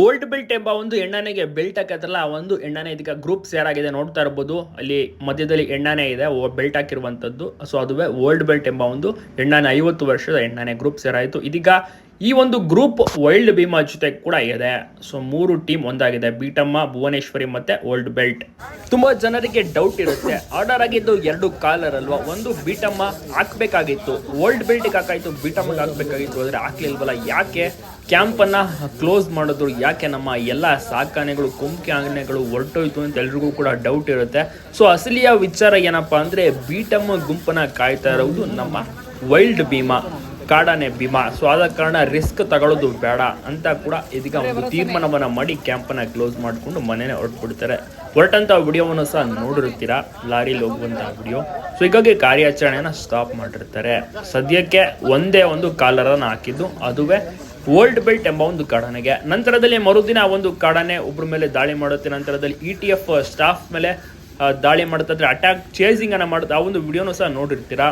Old belt ಎಂಬ ಒಂದು ಎಣ್ಣನೆಗೆ belt ಹಾಕತ್ತಲ್ಲ ಆ ಒಂದು ಎಣ್ಣನೆ ಇದಕ್ಕೆ ಗ್ರೂಪ್ ಸೇರ್ ಆಗಿದೆ ನೋಡ್ತಾ ಇರ್ಬೋದು. ಅಲ್ಲಿ ಮಧ್ಯದಲ್ಲಿ ಎಣ್ಣನೆ ಇದೆ ಬೆಲ್ಟ್ ಹಾಕಿರುವಂಥದ್ದು. ಸೊ ಅದುವೇ ಓಲ್ಡ್ ಬೆಲ್ಟ್ ಎಂಬ ಒಂದು ಎಣ್ಣನೆ, ಐವತ್ತು ವರ್ಷದ ಎಣ್ಣನೆ ಗ್ರೂಪ್ ಸೇರ್ ಆಯಿತು ಇದೀಗ ಈ ಒಂದು ಗ್ರೂಪ್ ವೈಲ್ಡ್ ಭೀಮಾ ಜೊತೆ ಕೂಡ ಇದೆ. ಸೊ ಮೂರು ಟೀಮ್ ಒಂದಾಗಿದೆ ಬೀಟಮ್ಮ ಭುವನೇಶ್ವರಿ ಮತ್ತೆ ಓಲ್ಡ್ ಬೆಲ್ಟ್ ತುಂಬಾ ಜನರಿಗೆ ಡೌಟ್ ಇರುತ್ತೆ. ಆರ್ಡರ್ ಆಗಿದ್ದು ಎರಡು ಕಾಲರ್ ಅಲ್ವಾ? ಒಂದು ಬೀಟಮ್ಮ ಹಾಕ್ಬೇಕಾಗಿತ್ತು. ಓಲ್ಡ್ ಬೆಲ್ಟ್ಗೆ ಹಾಕಾಯ್ತು ಬೀಟಮ್ಮಗೆ ಹಾಕ್ಬೇಕಾಗಿತ್ತು. ಆದರೆ ಹಾಕ್ಲಿಲ್ವಲ್ಲ? ಯಾಕೆ? ಕ್ಯಾಂಪನ್ನು ಕ್ಲೋಸ್ ಮಾಡಿದ್ರು ಯಾಕೆ ನಮ್ಮ ಎಲ್ಲ ಸಾಕಾನೆಗಳು ಕುಂಕಿ ಆನೆಗಳು ಹೊರಟೋಯ್ತು ಅಂತ ಎಲ್ರಿಗೂ ಕೂಡ ಡೌಟ್ ಇರುತ್ತೆ. ಸೊ ಅಸಲಿಯ ವಿಚಾರ ಏನಪ್ಪ ಅಂದರೆ ಬೀಟಮ್ಮ ಗುಂಪನ್ನ ಕಾಯ್ತಾ ಇರೋದು ನಮ್ಮ ವೈಲ್ಡ್ ಭೀಮಾ, ಕಾಡಾನೆ ಭೀಮಾ. ಸೊ ಆದ ಕಾರಣ ರಿಸ್ಕ್ ತಗೊಳ್ಳೋದು ಬೇಡ ಅಂತ ಕೂಡ ಇದೀಗ ಒಂದು ತೀರ್ಮಾನವನ್ನು ಮಾಡಿ ಕ್ಯಾಂಪನ್ನ ಕ್ಲೋಸ್ ಮಾಡಿಕೊಂಡು ಮನೆನೇ ಹೊರಟ್ಬಿಡ್ತಾರೆ. ಹೊರಟಂಥ ವಿಡಿಯೋವನ್ನು ಸಹ ನೋಡಿರ್ತೀರಾ ಲಾರಿಲಿ ಹೋಗುವಂಥ ವಿಡಿಯೋ. ಸೊ ಹೀಗಾಗಿ ಕಾರ್ಯಾಚರಣೆಯನ್ನು ಸ್ಟಾಪ್ ಮಾಡಿರ್ತಾರೆ. ಸದ್ಯಕ್ಕೆ ಒಂದೇ ಒಂದು ಕಾಲರನ್ನು ಹಾಕಿದ್ದು, ಅದುವೇ ಓಲ್ಡ್ ಬೆಲ್ಟ್ ಎಂಬ ಒಂದು ಕಾಡಾನೆಗೆ. ನಂತರದಲ್ಲಿ ಮರುದಿನ ಒಂದು ಕಾಡಾನೆ ಒಬ್ಬರ ಮೇಲೆ ದಾಳಿ ಮಾಡುತ್ತೆ. ನಂತರದಲ್ಲಿ ಇ ಟಿ ಎಫ್ ಸ್ಟಾಫ್ ಮೇಲೆ ದಾಳಿ ಮಾಡುತ್ತೆ. ಅಟ್ಯಾಕ್ ಚೇಸಿಂಗ್ ಅನ್ನ ಮಾಡುತ್ತೆ. ಆ ಒಂದು ವಿಡಿಯೋನು ಸಹ ನೋಡಿರ್ತೀರಾ.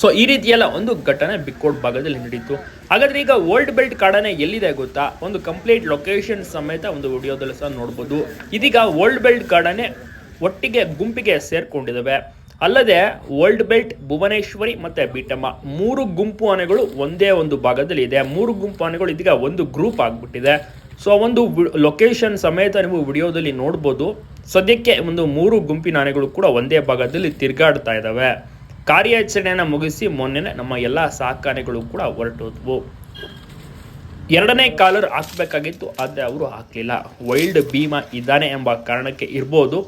ಸೊ ಈ ರೀತಿಯೆಲ್ಲ ಒಂದು ಘಟನೆ ಬಿಕ್ಕೋಡ್ ಭಾಗದಲ್ಲಿ ನಡೀತು. ಹಾಗಾದ್ರೆ ಈಗ ಓಲ್ಡ್ ಬೆಲ್ಟ್ ಕಾಡನೆ ಎಲ್ಲಿದೆ ಗೊತ್ತಾ? ಒಂದು ಕಂಪ್ಲೀಟ್ ಲೊಕೇಶನ್ ಸಮೇತ ಒಂದು ವಿಡಿಯೋದಲ್ಲಿ ಸಹ ನೋಡ್ಬೋದು. ಇದೀಗ ಓಲ್ಡ್ ಬೆಲ್ಟ್ ಕಾಡನೆ ಒಟ್ಟಿಗೆ ಗುಂಪಿಗೆ ಸೇರ್ಕೊಂಡಿದ್ದಾವೆ ಅಲ್ಲದೆ ವರ್ಲ್ಡ್ ಬೆಲ್ಟ್ ಭುವನೇಶ್ವರಿ ಮತ್ತೆ ಬಿಟಮ್ಮ ಮೂರು ಗುಂಪು ಆನೆಗಳು ಒಂದೇ ಒಂದು ಭಾಗದಲ್ಲಿ ಇದೆ. ಮೂರು ಗುಂಪು ಆನೆಗಳು ಇದೀಗ ಒಂದು ಗ್ರೂಪ್ ಆಗಿಬಿಟ್ಟಿದೆ. ಸೊ ಒಂದು ಲೊಕೇಶನ್ ಸಮೇತ ನೀವು ವಿಡಿಯೋದಲ್ಲಿ ನೋಡ್ಬೋದು. ಸದ್ಯಕ್ಕೆ ಒಂದು ಮೂರು ಗುಂಪಿನ ಆನೆಗಳು ಕೂಡ ಒಂದೇ ಭಾಗದಲ್ಲಿ ತಿರುಗಾಡ್ತಾ ಇದ್ದಾವೆ ಕಾರ್ಯಾಚರಣೆಯನ್ನು ಮುಗಿಸಿ ಮೊನ್ನೆ ನಮ್ಮ ಎಲ್ಲ ಸಾಕಾನೆಗಳು ಕೂಡ ಹೊರಟೋದ್ವು. ಎರಡನೇ ಕಾಲರ್ ಹಾಕ್ಬೇಕಾಗಿತ್ತು, ಆದರೆ ಅವರು ಹಾಕಲಿಲ್ಲ. ವೈಲ್ಡ್ ಭೀಮಾ ಇದ್ದಾನೆ ಎಂಬ ಕಾರಣಕ್ಕೆ ಇರ್ಬೋದು.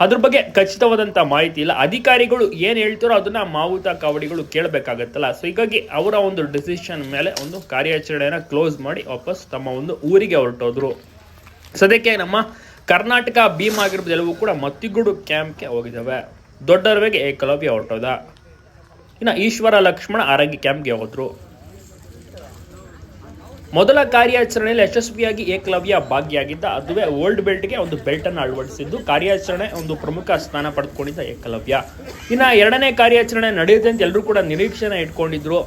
ಅದ್ರ ಬಗ್ಗೆ ಖಚಿತವಾದಂಥ ಮಾಹಿತಿ ಇಲ್ಲ. ಅಧಿಕಾರಿಗಳು ಏನು ಹೇಳ್ತಾರೋ ಅದನ್ನ ಮಾವುತ ಕಾವಡಿಗಳು ಕೇಳಬೇಕಾಗತ್ತಲ್ಲ. ಸೊ ಹೀಗಾಗಿ ಅವರ ಒಂದು ಡಿಸಿಷನ್ ಮೇಲೆ ಒಂದು ಕಾರ್ಯಾಚರಣೆಯನ್ನು ಕ್ಲೋಸ್ ಮಾಡಿ ವಾಪಸ್ ತಮ್ಮ ಒಂದು ಊರಿಗೆ ಹೊರಟೋದ್ರು. ಸದ್ಯಕ್ಕೆ ನಮ್ಮ ಕರ್ನಾಟಕ ಭೀಮ್ ಆಗಿರ್ಬೋದು ಎಲ್ಲವೂ ಕೂಡ ಮತ್ತಿಗೂಡು ಕ್ಯಾಂಪ್ಗೆ ಹೋಗಿದ್ದಾವೆ. ದೊಡ್ಡರವೆಗೆ ಏಕಲವ್ಯ ಹೊರಟೋದ. ಇನ್ನು ಈಶ್ವರ ಲಕ್ಷ್ಮಣ ಆರೋಗ್ಯ ಕ್ಯಾಂಪ್ಗೆ ಹೋದ್ರು. ಮೊದಲ ಕಾರ್ಯಾಚರಣೆಯಲ್ಲಿ ಯಶಸ್ವಿಯಾಗಿ ಏಕಲವ್ಯ ಭಾಗಿಯಾಗಿದ್ದ ಅದುವೇ ಓಲ್ಡ್ ಬೆಲ್ಟ್ಗೆ ಒಂದು ಬೆಲ್ಟನ್ನು ಅಳವಡಿಸಿದ್ದು. ಕಾರ್ಯಾಚರಣೆ ಒಂದು ಪ್ರಮುಖ ಸ್ಥಾನ ಪಡೆದುಕೊಂಡಿದ್ದ ಏಕಲವ್ಯ. ಇನ್ನು ಎರಡನೇ ಕಾರ್ಯಾಚರಣೆ ನಡೆಯುತ್ತೆ ಅಂತ ಎಲ್ಲರೂ ಕೂಡ ನಿರೀಕ್ಷೆನ ಇಟ್ಕೊಂಡಿದ್ರು.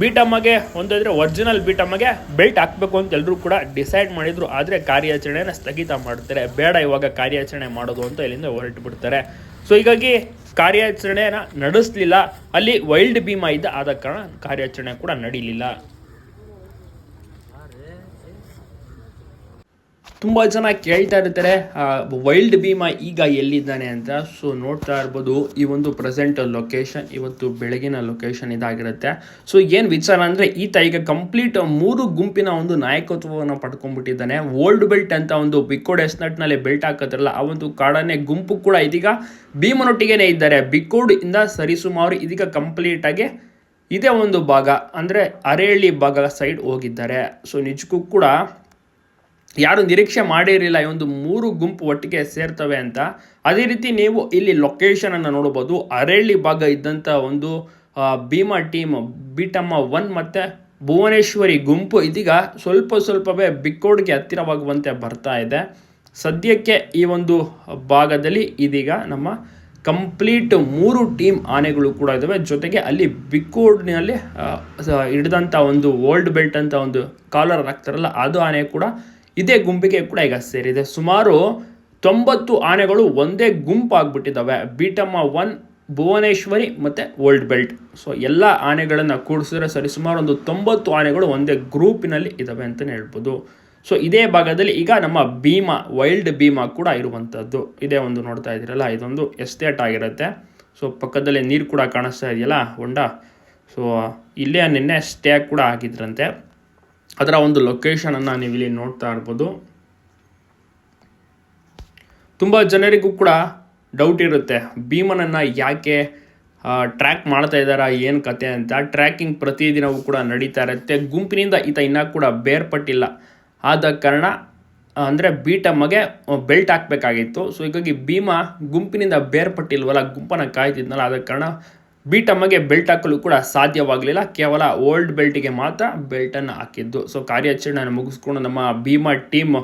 ಬೀಟಮ್ಮಗೆ ಒಂದಾದ್ರೆ ಒರಿಜಿನಲ್ ಬೀಟಮ್ಮಗೆ ಬೆಲ್ಟ್ ಹಾಕಬೇಕು ಅಂತ ಎಲ್ಲರೂ ಕೂಡ ಡಿಸೈಡ್ ಮಾಡಿದ್ರು. ಆದರೆ ಕಾರ್ಯಾಚರಣೆನ ಸ್ಥಗಿತ ಮಾಡ್ತಾರೆ. ಬೇಡ ಇವಾಗ ಕಾರ್ಯಾಚರಣೆ ಮಾಡೋದು ಅಂತ ಇಲ್ಲಿಂದ ಹೊರಟು ಬಿಡ್ತಾರೆ ಸೊ ಹೀಗಾಗಿ ಕಾರ್ಯಾಚರಣೆನ ನಡೆಸಲಿಲ್ಲ. ಅಲ್ಲಿ ವೈಲ್ಡ್ ಭೀಮ ಇದ್ದ ಆದ ಕಾರಣ ಕಾರ್ಯಾಚರಣೆ ಕೂಡ ನಡೀಲಿಲ್ಲ. ತುಂಬ ಜನ ಕೇಳ್ತಾ ಇರ್ತಾರೆ ವೈಲ್ಡ್ ಭೀಮಾ ಈಗ ಎಲ್ಲಿದ್ದಾನೆ ಅಂತ. ಸೊ ನೋಡ್ತಾ ಇರ್ಬೋದು, ಈ ಒಂದು ಪ್ರೆಸೆಂಟ್ ಲೊಕೇಶನ್ ಇವತ್ತು ಬೆಳಗಿನ ಲೊಕೇಶನ್ ಇದಾಗಿರುತ್ತೆ. ಸೊ ಏನು ವಿಚಾರ ಅಂದರೆ, ಈತ ಈಗ ಕಂಪ್ಲೀಟ್ ಮೂರು ಗುಂಪಿನ ಒಂದು ನಾಯಕತ್ವವನ್ನು ಪಡ್ಕೊಂಡ್ಬಿಟ್ಟಿದ್ದಾನೆ. ಓಲ್ಡ್ ಬೆಲ್ಟ್ ಅಂತ ಒಂದು ಬಿಕ್ಕೋಡ್ ಎಸ್ನಟ್ನಲ್ಲಿ ಬೆಲ್ಟ್ ಹಾಕೋದ್ರಲ್ಲ ಆ ಒಂದು ಕಾಡನೆ ಗುಂಪು ಕೂಡ ಇದೀಗ ಭೀಮನೊಟ್ಟಿಗೆನೇ ಇದ್ದಾರೆ. ಬಿಕ್ಕೋಡ್ ಇಂದ ಸರಿಸುಮಾರು ಇದೀಗ ಕಂಪ್ಲೀಟಾಗಿ ಇದೇ ಒಂದು ಭಾಗ, ಅಂದರೆ ಅರೆಹಳ್ಳಿ ಭಾಗ ಸೈಡ್ ಹೋಗಿದ್ದಾರೆ. ಸೊ ನಿಜಕ್ಕೂ ಕೂಡ ಯಾರು ನಿರೀಕ್ಷೆ ಮಾಡಿರಲಿಲ್ಲ ಈ ಒಂದು ಮೂರು ಗುಂಪು ಒಟ್ಟಿಗೆ ಸೇರ್ತವೆ ಅಂತ. ಅದೇ ರೀತಿ ನೀವು ಇಲ್ಲಿ ಲೊಕೇಶನ್ ನೋಡ್ಬೋದು. ನೋಡಬಹುದು ಅರೇಳಿ ಭಾಗ ಇದ್ದಂಥ ಒಂದು ಭೀಮಾ ಟೀಮ್ ಬಿಟಮ್ಮ ಒನ್ ಮತ್ತೆ ಭುವನೇಶ್ವರಿ ಗುಂಪು ಇದೀಗ ಸ್ವಲ್ಪ ಸ್ವಲ್ಪವೇ ಬಿಕ್ಕೋಡ್ಗೆ ಹತ್ತಿರವಾಗುವಂತೆ ಬರ್ತಾ ಇದೆ. ಸದ್ಯಕ್ಕೆ ಈ ಒಂದು ಭಾಗದಲ್ಲಿ ಇದೀಗ ನಮ್ಮ ಕಂಪ್ಲೀಟ್ ಮೂರು ಟೀಮ್ ಆನೆಗಳು ಕೂಡ ಇದ್ದಾವೆ ಜೊತೆಗೆ ಅಲ್ಲಿ ಬಿಕ್ಕೋಡ್ನಲ್ಲಿ ಹಿಡಿದಂಥ ಒಂದು ಓಲ್ಡ್ ಬೆಲ್ಟ್ ಅಂತ ಒಂದು ಕಾಲರ್ ಹಾಕ್ತಾರಲ್ಲ, ಅದು ಆನೆ ಕೂಡ ಇದೇ ಗುಂಪಿಗೆ ಕೂಡ ಈಗ ಸೇರಿದೆ. ಸುಮಾರು ತೊಂಬತ್ತು ಆನೆಗಳು ಒಂದೇ ಗುಂಪು ಆಗ್ಬಿಟ್ಟಿದ್ದಾವೆ ಬೀಟಮ್ಮ ಒನ್, ಭುವನೇಶ್ವರಿ ಮತ್ತು ಓಲ್ಡ್ ಬೆಲ್ಟ್. ಸೊ ಎಲ್ಲ ಆನೆಗಳನ್ನು ಕೂಡಿಸಿದ್ರೆ ಸರಿ ಸುಮಾರು ಒಂದು ತೊಂಬತ್ತು ಆನೆಗಳು ಒಂದೇ ಗ್ರೂಪಿನಲ್ಲಿ ಇದ್ದಾವೆ ಅಂತಲೇ ಹೇಳ್ಬೋದು. ಸೊ ಇದೇ ಭಾಗದಲ್ಲಿ ಈಗ ನಮ್ಮ ಭೀಮಾ, ವೈಲ್ಡ್ ಭೀಮಾ ಕೂಡ ಇರುವಂಥದ್ದು. ಇದೇ ಒಂದು ನೋಡ್ತಾ ಇದ್ದೀರಲ್ಲ, ಇದೊಂದು ಎಸ್ಟೇಟ್ ಆಗಿರುತ್ತೆ. ಸೊ ಪಕ್ಕದಲ್ಲಿ ನೀರು ಕೂಡ ಕಾಣಿಸ್ತಾ ಇದೆಯಲ್ಲ, ಹೊಂಡ. ಸೊ ಇಲ್ಲೇ ನಿನ್ನೆ ಸ್ಟೇ ಕೂಡ ಆಗಿದ್ರಂತೆ ಅದರ ಒಂದು ಲೊಕೇಶನನ್ನು ನೀವಿಲ್ಲಿ ನೋಡ್ತಾ ಇರ್ಬೋದು. ತುಂಬ ಜನರಿಗೂ ಕೂಡ ಡೌಟ್ ಇರುತ್ತೆ, ಭೀಮನನ್ನು ಯಾಕೆ ಟ್ರ್ಯಾಕ್ ಮಾಡ್ತಾ ಇದ್ದಾರಾ, ಏನು ಕತೆ ಅಂತ. ಟ್ರ್ಯಾಕಿಂಗ್ ಪ್ರತಿದಿನವೂ ಕೂಡ ನಡೀತಾ ಇರುತ್ತೆ. ಗುಂಪಿನಿಂದ ಈತ ಇನ್ನೂ ಕೂಡ ಬೇರ್ಪಟ್ಟಿಲ್ಲ. ಆದ ಕಾರಣ, ಅಂದರೆ ಬೀಟಮ್ಮಗೆ ಬೆಲ್ಟ್ ಹಾಕಬೇಕಾಗಿತ್ತು. ಸೊ ಹೀಗಾಗಿ ಭೀಮ ಗುಂಪಿನಿಂದ ಬೇರ್ಪಟ್ಟಿಲ್ವಲ್ಲ, ಗುಂಪನ್ನು ಕಾಯ್ತಿದ್ನಲ್ಲ, ಆದ ಕಾರಣ ಬೀಟಮ್ಮಗೆ ಬೆಲ್ಟ್ ಹಾಕಲು ಕೂಡ ಸಾಧ್ಯವಾಗಲಿಲ್ಲ. ಕೇವಲ ಓಲ್ಡ್ ಬೆಲ್ಟಿಗೆ ಮಾತ್ರ ಬೆಲ್ಟನ್ನು ಹಾಕಿದ್ದು. ಸೊ ಕಾರ್ಯಾಚರಣೆಯನ್ನು ಮುಗಿಸ್ಕೊಂಡು ನಮ್ಮ ಭೀಮಾ ಟೀಮ್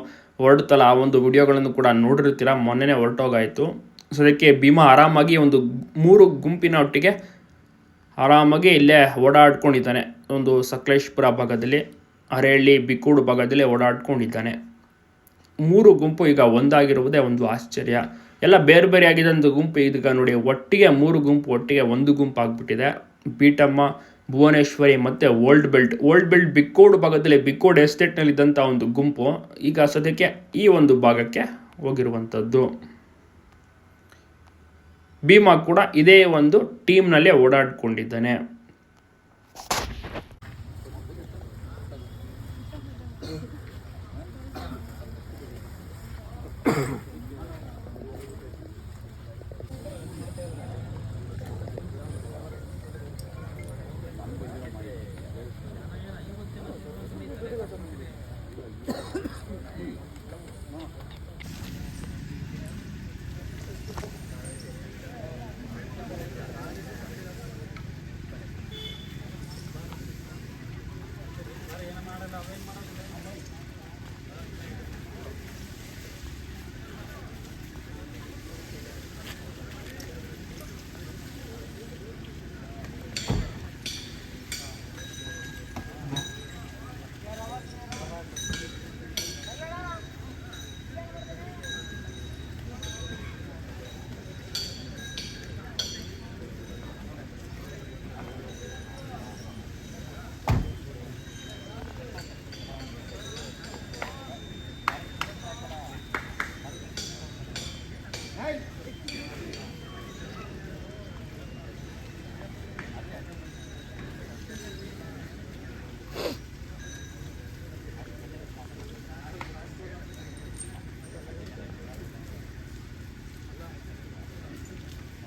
ಹೊರಡ್ತಲ್ಲ ಆ ಒಂದು ವಿಡಿಯೋಗಳನ್ನು ಕೂಡ ನೋಡಿರ್ತೀರ ಮೊನ್ನೆನೇ ಹೊರಟೋಗಾಯಿತು. ಸೊ ಅದಕ್ಕೆ ಭೀಮಾ ಆರಾಮಾಗಿ ಒಂದು ಮೂರು ಗುಂಪಿನ ಒಟ್ಟಿಗೆ ಆರಾಮಾಗಿ ಇಲ್ಲೇ ಓಡಾಡ್ಕೊಂಡಿದ್ದಾನೆ. ಒಂದು ಸಕಲೇಶ್ಪುರ ಭಾಗದಲ್ಲಿ ಅರೆಹಳ್ಳಿ ಬಿಕ್ಕೂಡು ಭಾಗದಲ್ಲಿ ಓಡಾಡ್ಕೊಂಡಿದ್ದಾನೆ. ಮೂರು ಗುಂಪು ಈಗ ಒಂದಾಗಿರುವುದೇ ಒಂದು ಆಶ್ಚರ್ಯ. ಎಲ್ಲ ಬೇರೆ ಬೇರೆ ಆಗಿದ್ದಂಥ ಗುಂಪು ಈಗ ನೋಡಿ, ಒಟ್ಟಿಗೆ ಮೂರು ಗುಂಪು, ಒಟ್ಟಿಗೆ ಒಂದು ಗುಂಪು ಆಗಿಬಿಟ್ಟಿದೆ. ಬೀಟಮ್ಮ ಭುವನೇಶ್ವರಿ ಮತ್ತು old belt old belt Bikkod ಭಾಗದಲ್ಲಿ ಬಿಕ್ಕೋಡ್ ಎಸ್ಟೇಟ್ನಲ್ಲಿದ್ದಂಥ ಒಂದು ಗುಂಪು. ಈಗ ಸದ್ಯಕ್ಕೆ ಈ ಒಂದು ಭಾಗಕ್ಕೆ ಹೋಗಿರುವಂಥದ್ದು ಭೀಮಾ ಕೂಡ ಇದೇ ಒಂದು ಟೀಮ್ನಲ್ಲೇ ಓಡಾಡ್ಕೊಂಡಿದ್ದಾನೆ. namin.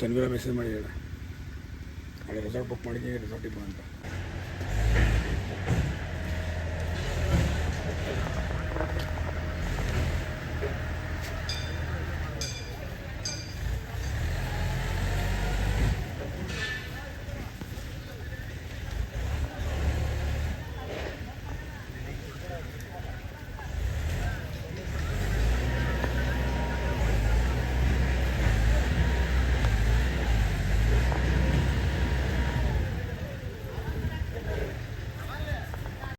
ತನ್ವೀರ ಮೆಸೇಜ್ ಮಾಡಿ ಹೇಳ ಅಲ್ಲಿ ರೆಸಾರ್ಟ್ ಬುಕ್ ಮಾಡಿದ್ದೀನಿ ರೆಸಾರ್ಟಿಗೆ ಅಂತ.